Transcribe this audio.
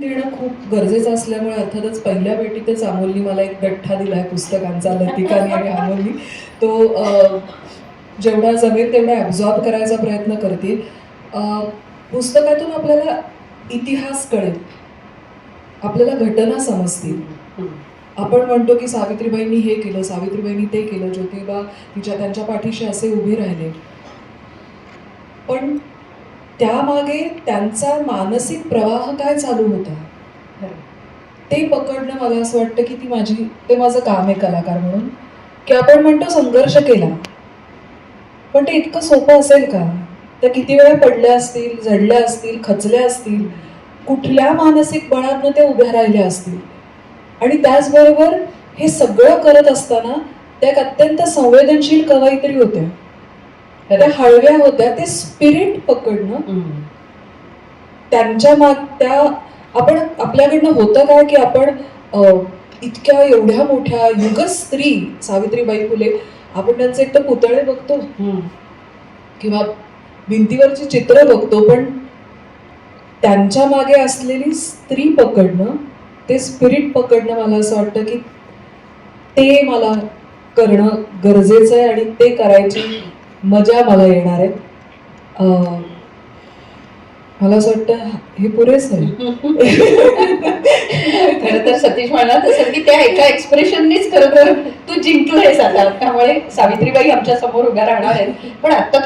घेणं खूप गरजेचं असल्यामुळे अर्थातच पहिल्या भेटीतच अमोलनी मला एक गठ्ठा दिला आहे पुस्तकांचा लतिकानी आणि अमोलनी. तो जेवढा जमेल तेवढा ॲब्झॉर्ब करायचा प्रयत्न करते पुस्तकातून आपल्याला इतिहास कळेल. आपल्याला घटना समजतील. आपण म्हणतो की सावित्रीबाईंनी हे केलं सावित्रीबाईंनी ते केलं ज्योतिबा तिच्या त्यांच्या पाठीशी असे उभे राहिले. पण त्यामागे त्यांचा मानसिक प्रवाह काय चालू होता? ते पकडणं मला असं वाटतं की ती माझी ते माझं काम आहे कलाकार म्हणून. की आपण म्हणतो संघर्ष केला. पण ते इतकं सोपं असेल का? त्या किती वेळा पडल्या असतील झडल्या असतील खचल्या असतील कुठल्या मानसिक बळातनं ते उभ्या राहिल्या असतील? आणि त्याचबरोबर हे सगळं करत असताना त्या एक अत्यंत संवेदनशील कवयित्री होत्या. त्या हळव्या होत्या ते स्पिरिट पकडणं. त्यांच्या माग त्या आपण आपल्याकडनं होतं काय की आपण इतक्या एवढ्या मोठ्या युगस्त्री सावित्रीबाई फुले आपण त्यांचे एक तर पुतळे बघतो. किंवा भिंतीवरची चित्र बघतो पण त्यांच्या मागे असलेली स्त्री पकडणं ते स्पिरिट पकडणं मला असं वाटतं की ते मला करणं गरजेचं आहे आणि ते करायची मजा मला येणार आहे. मला असं वाटतं हे पुरेच आहे. खरं तर सतीश म्हणाला तसं की त्या एका एक्सप्रेशननेच खरं तर तू जिंकलंयस आता त्यामुळे सावित्रीबाई आमच्यासमोर उभ्या राहणार आहेत. पण आता